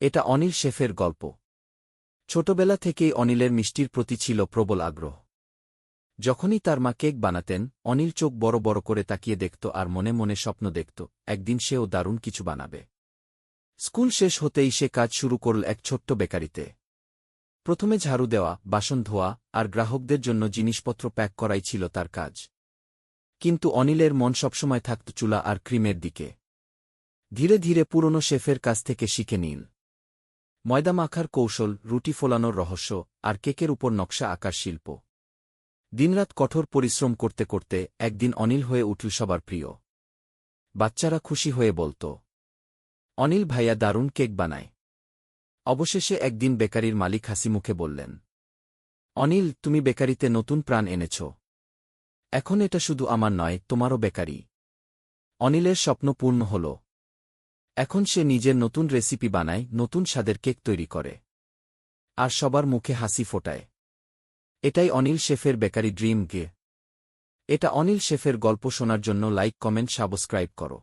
এটা অনিল শেফের গল্প। ছোটবেলা থেকেই অনিলের মিষ্টির প্রতি ছিল প্রবল আগ্রহ। যখনই তার মা কেক বানাতেন, অনিল চোখ বড় বড় করে তাকিয়ে দেখত আর মনে মনে স্বপ্ন দেখত, একদিন সেও দারুণ কিছু বানাবে। স্কুল শেষ হতেই সে কাজ শুরু করল এক ছোট্ট বেকারিতে। প্রথমে ঝাড়ু দেওয়া, বাসন ধোয়া আর গ্রাহকদের জন্য জিনিসপত্র প্যাক করাই ছিল তার কাজ। কিন্তু অনিলের মন সবসময় থাকত চুলা আর ক্রিমের দিকে। ধীরে ধীরে পুরনো শেফের কাছ থেকে শিখে নিন। ময়দা মাখার কৌশল, রুটি ফোলানোর রহস্য, আর কেকের উপর নকশা আঁকার শিল্প। দিনরাত কঠোর পরিশ্রম করতে করতে একদিন অনিল হয়ে উঠল সবার প্রিয়। বাচ্চারা খুশি হয়ে বলত, অনিল ভাইয়া দারুণ কেক বানায়। অবশেষে একদিন বেকারির মালিক হাসি মুখে বললেন, অনিল, তুমি বেকারিতে নতুন প্রাণ এনেছ। এখন এটা শুধু আমার নয়, তোমারও বেকারি। অনিলের স্বপ্ন পূর্ণ হল। এখন সে নিজের নতুন রেসিপি বানায়, নতুন স্বাদের কেক তৈরি করে। আর সবার মুখে হাসি ফোটায়। এটাই অনিল শেফের বেকারি ড্রিম গে। এটা অনিল শেফের গল্প শোনার জন্য লাইক, কমেন্ট, সাবস্ক্রাইব করো।